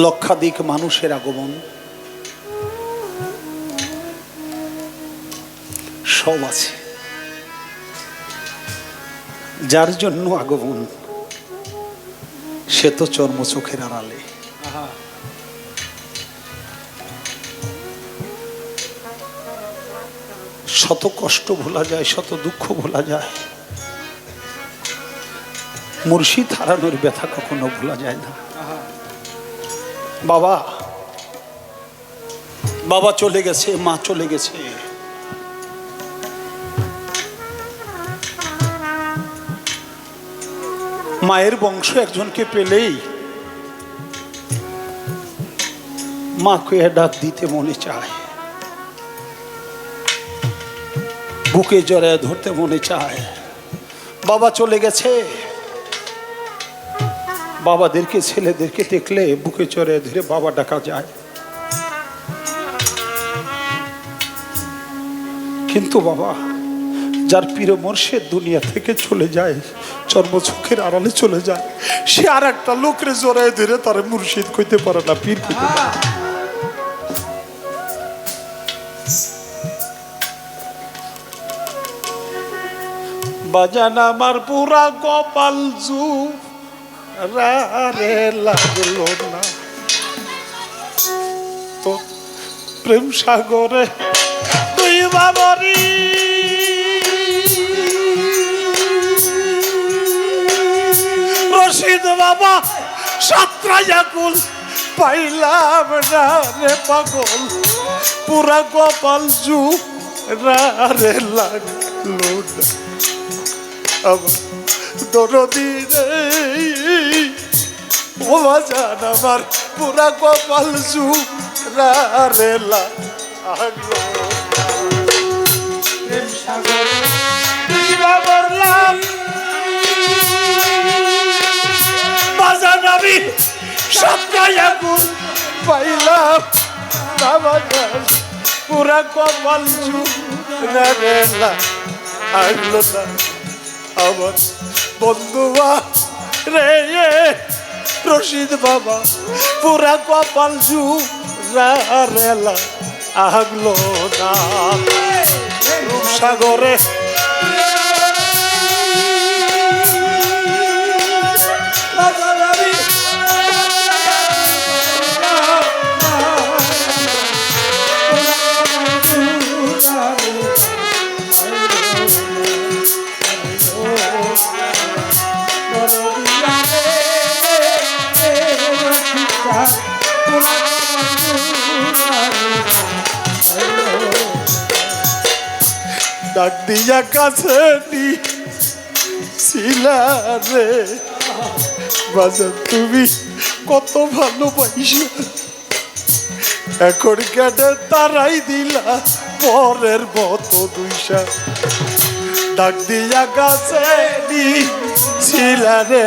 লক্ষাধিক মানুষের আগমন। সব আছে। যার জন্য আগমন, সে তো চর্ম চোখের আড়ালে। শত কষ্ট ভোলা যায়, শত দুঃখ ভোলা যায়। মুর্শিদ হারানোর ব্যথা কখনো ভোলা যায় না। বাবা বাবা চলে গেছে, মা চলে গেছে। মায়ের বংশ একজনকে পেলেই মাকে ডাক দিতে মনে চায়। বুকে জড়ায় ধরতে মনে চায়। বাবা চলে গেছে। বাবাদেরকে, ছেলেদেরকে দেখলে বুকে চড়ে ধরে বাবা ডাকা যায়। কিন্তু বাবা, যার মোর্শেদ দুনিয়া থেকে চলে যায় চর্মচোখের আড়ালে চলে যায়, সে আর একটা লোকের জোড়ায় ধরে তার মুর্শিদ কইতে পারে না, পীর কইতে পারে বাজান আমার পুরা কপাল জু রে লাগল না তো প্রেম সাগরে তুই বাবরি রশিদ বাবা সাতরা জাকুল পাইলাম না রে পাগল পুরা কপাল জু রে লাগল না দরদি রে ও বাজান আমার, পুরা কপাল আগলো বললাম বাজান আমি সবটাই আগুন পাইলাম। না বাজান পুরা কপাল জু রেলা আগলো না আমার বন্ধু রে রশিদ বাবা পুরা কপাল জু রেলা আগলো না রূপসাগরে ডাক দিয়া কাছে রে বাজার তুমি কত ভালোবাসা। এখন কেটে তারাই দিলা পরের মতো দুইশা। ডাক দিয়া কাছে রে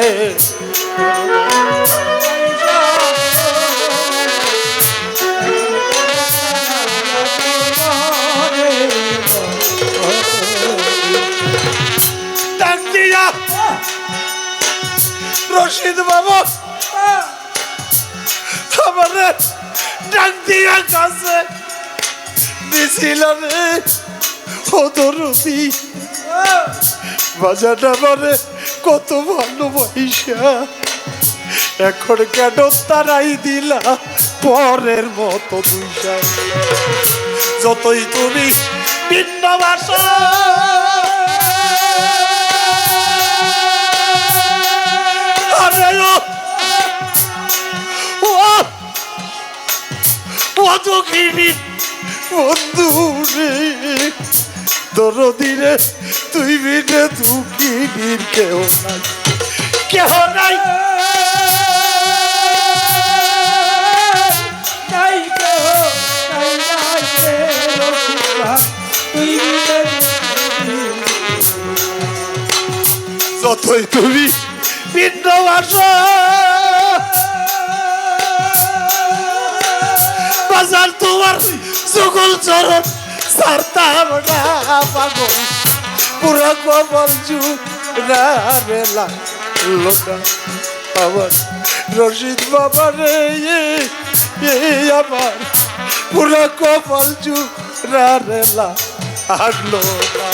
রশিদ বাবা। আমারে ডাক দিয়া কাছে। দিছিল রে হদরতি বাজাটা আমারে কত ভালোবাসা। এখন কেন তারাই দিলা পরের মতো দুইটা যতই তুমি ভিন্ন ভাষা ও ও বন্ধু রে দরদিরে তুই বিনে দুঃখিনীর কেউ নাই। কেহ নাই। যতই তুমি ভিন্ন ভাষা বাজার তোমার সকল চরণ সারতাম না পাগল। পুরা কবল জু রেলা লোটা আমার রশিদ বাবা রে আমার পুরো কপাল চুরা রেলা আগলো না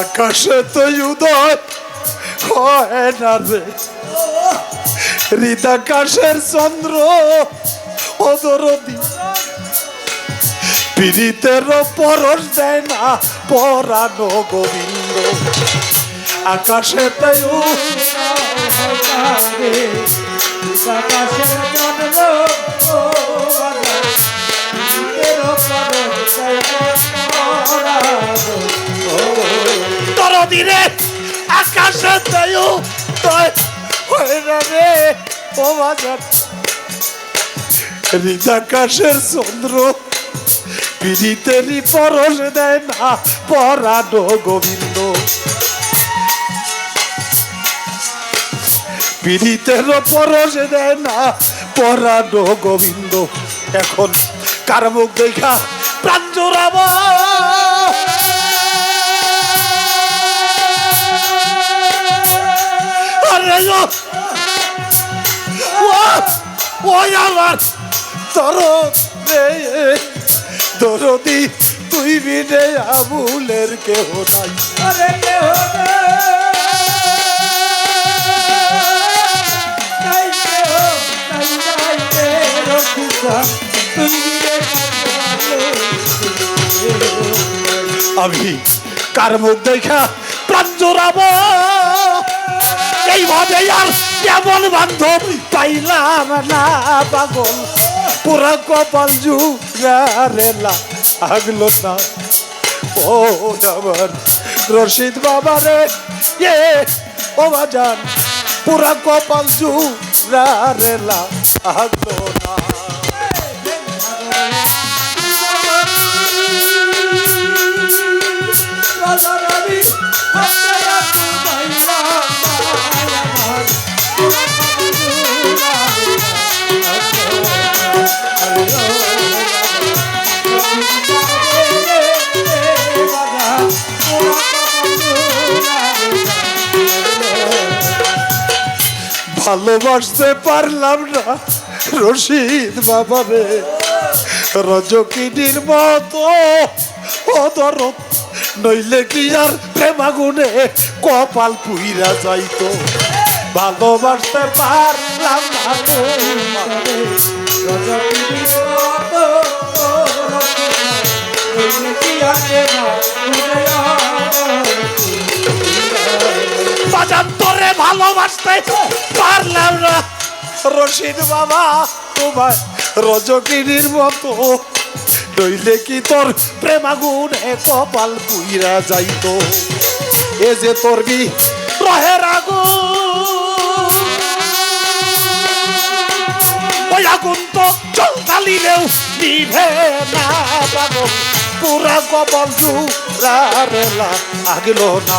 আকাশে তো উদয় হয় না রে। হৃদাকাশের চন্দ্র অদরদি। পীড়িতের পরশ দেয় না পরানো গোবিন্দ। আকাশে তো দরদিরে আকাশে তো তয় হয় রে ও বাজার। হৃদাকাশের চন্দ্র, পীড়িতেরই পরশ দেয় না পরানো গোবিন্দ। পীড়িতের পরশ দেয় না পরানো গোবিন্দ। এখন কার মুখ দেখা? প্রাণ আরে ও- ওই আমার তর রে দরদি তুই বিনে আবুলের কেহ নাই আমি কার মুখ দেখা জোড়াবো এইভাবে আর কেমন বান্ধব? পাইলাম না পাগল। পুরা কপাল জুড়ারেলা আগলো না। ও আমার রশিদ বাবা রে এ ও বাজান। পুরা কপাল জুড়ারেলা আগলো না। ভালোবাসতে পারলাম না। রশিদ বাবারে, রজকিনীর মতো অদরত নইলে কি আর প্রেমাগুনে কপাল পুইরা যাইতো। ভালোবাসতে পারলাম না তোমারে। বাজার তোরে ভালোবাসতে পারলাম না। রশিদ বাবা, তোমার রজকিনীর মতো। নইলে কি তোর প্রেমাগুনে কপাল পুইরা যাইতো? এ যে তোর বি রহে রাগু ওই আগুন তো চলতালিলেও নিভে না পুরা কপাল জুড়ারেলা আগলো না।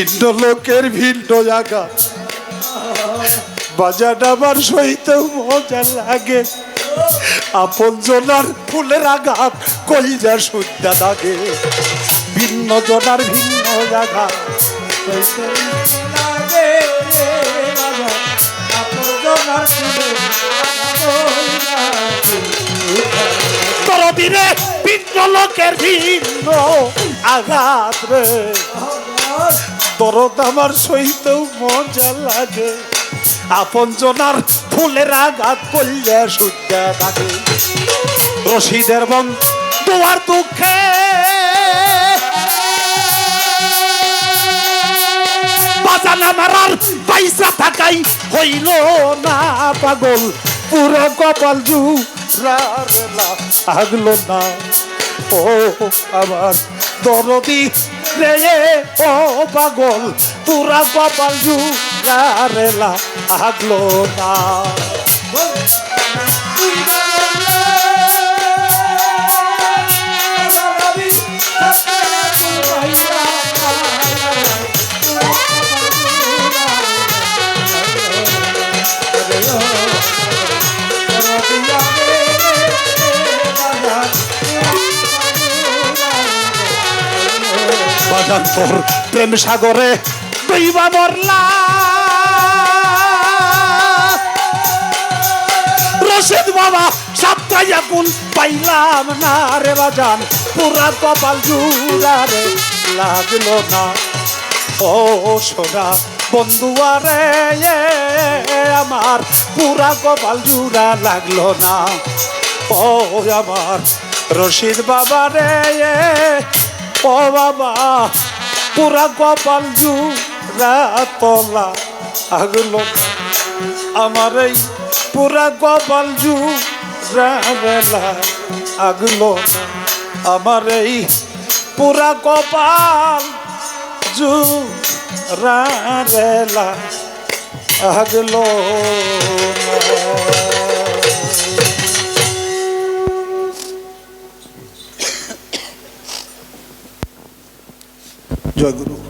ভিন্ন লোকের ভিন্ন জায়গা। বাজার আমার সহিত মজা লাগে। আপন জনার ফুলের আঘাত কলিজা সুদ্ধা লাগে। ভিন্ন জনার ভিন্ন জায়গা। তোর দিনে ভিন্ন লোকের ভিন্ন আঘাত রে। দরদ আমার সইতেও মজা লাগে। আপন জনার ফুলের আঘাত করলে সুদ্যা থাকে রশিদের বং তোমার দুঃখে। বাজান আমার আর পয়সা থাকাই হইল না পাগল। পুরো কপাল জু আগলো না। ও আমার দরদি রে ও পাগল পুরা কপাল জু রেলা আগলো না বাজান তোর প্রেম সাগরে দইবা মরলা। রশিদ বাবা সাপ্তাহিয়া কোন পাইলাম না রে বাজান। পুরা কপাল জুড়া রে লাগল না। ও সোনা বন্ধুয়ারে আমার পুরা কপাল জুড়া লাগল না। ও আমার রশিদ বাবা রে ও বাবা, পুরা কপাল জুড়া তলা আগলো। আমার এই পুরা কপাল বেলা আগলো। আমার এই পুরা কপাল জুড়া রেলা আগলো Jaguru.